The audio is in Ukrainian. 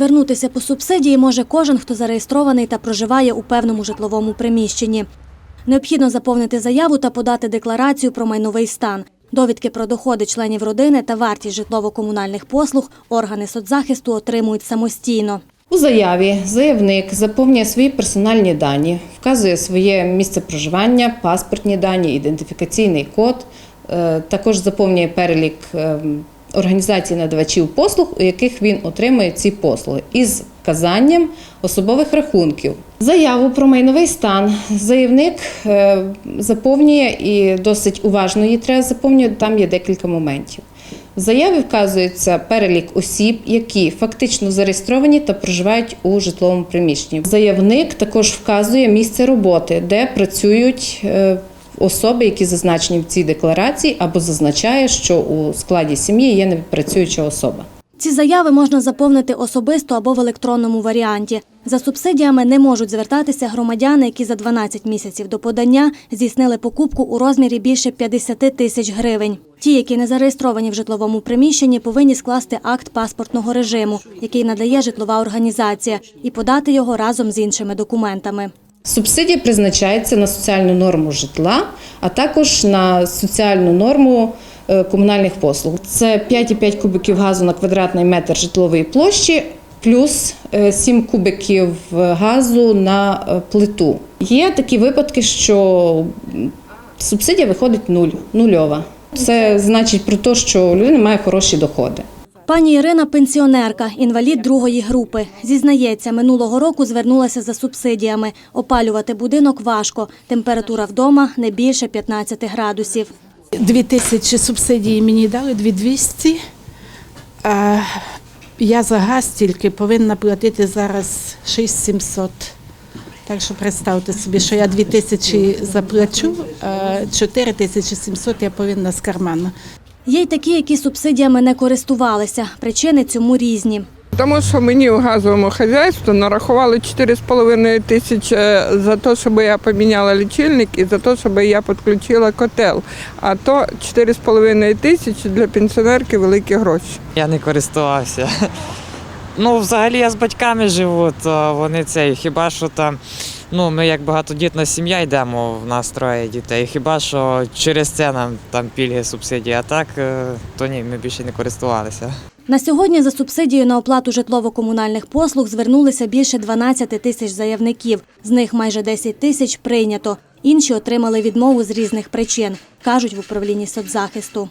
Звернутися по субсидії може кожен, хто зареєстрований та проживає у певному житловому приміщенні. Необхідно заповнити заяву та подати декларацію про майновий стан. Довідки про доходи членів родини та вартість житлово-комунальних послуг органи соцзахисту отримують самостійно. У заяві заявник заповнює свої персональні дані, вказує своє місце проживання, паспортні дані, ідентифікаційний код. Е, Також заповнює перелік е, організацій надавачів послуг, у яких він отримує ці послуги, із вказанням особових рахунків. Заяву про майновий стан заявник е, заповнює і досить уважно її треба заповнювати. Там є декілька моментів. В заяві вказується перелік осіб, які фактично зареєстровані та проживають у житловому приміщенні. Заявник також вказує місце роботи, де працюють е, особи, які зазначені в цій декларації, або зазначає, що у складі сім'ї є непрацююча особа. Ці заяви можна заповнити особисто або в електронному варіанті. За субсидіями не можуть звертатися громадяни, які за 12 місяців до подання здійснили покупку у розмірі більше 50 тисяч гривень. Ті, які не зареєстровані в житловому приміщенні, повинні скласти акт паспортного режиму, який надає житлова організація, і подати його разом з іншими документами. Субсидія призначається на соціальну норму житла, а також на соціальну норму е, комунальних послуг. Це 5,5 кубиків газу на квадратний метр житлової площі, плюс е, 7 кубиків газу на е, плиту. Є такі випадки, що субсидія виходить нуль, нульова. Це значить про те, що у людини має хороші доходи. Пані Ірина пенсіонерка, інвалід другої групи. Зізнається, минулого року звернулася за субсидіями. Опалювати будинок важко. Температура вдома не більше 15 градусів. Дві тисячі субсидії мені дали, дві двісті. Я за газ тільки повинна платити зараз 6700. Так що представте собі, що я дві тисячі заплачу, а 4700 я повинна з карману. Є й такі, які субсидіями не користувалися. Причини цьому різні. Тому що мені в газовому хазяйстві нарахували 4,5 тисячі за те, щоб я поміняла лічильник і за те, щоб я підключила котел. А то 4,5 тисячі для пенсіонерки великі гроші. Я не користувався. Ну, взагалі я з батьками живу, то вони цей, хіба що там. Ну, ми як багатодітна сім'я йдемо, в нас троє дітей. Хіба що через це нам там пільги, субсидії, а так, е, то ні, ми більше не користувалися. На сьогодні за субсидією на оплату житлово-комунальних послуг звернулися більше 12 тисяч заявників. З них майже 10 тисяч прийнято. Інші отримали відмову з різних причин, кажуть в управлінні соцзахисту.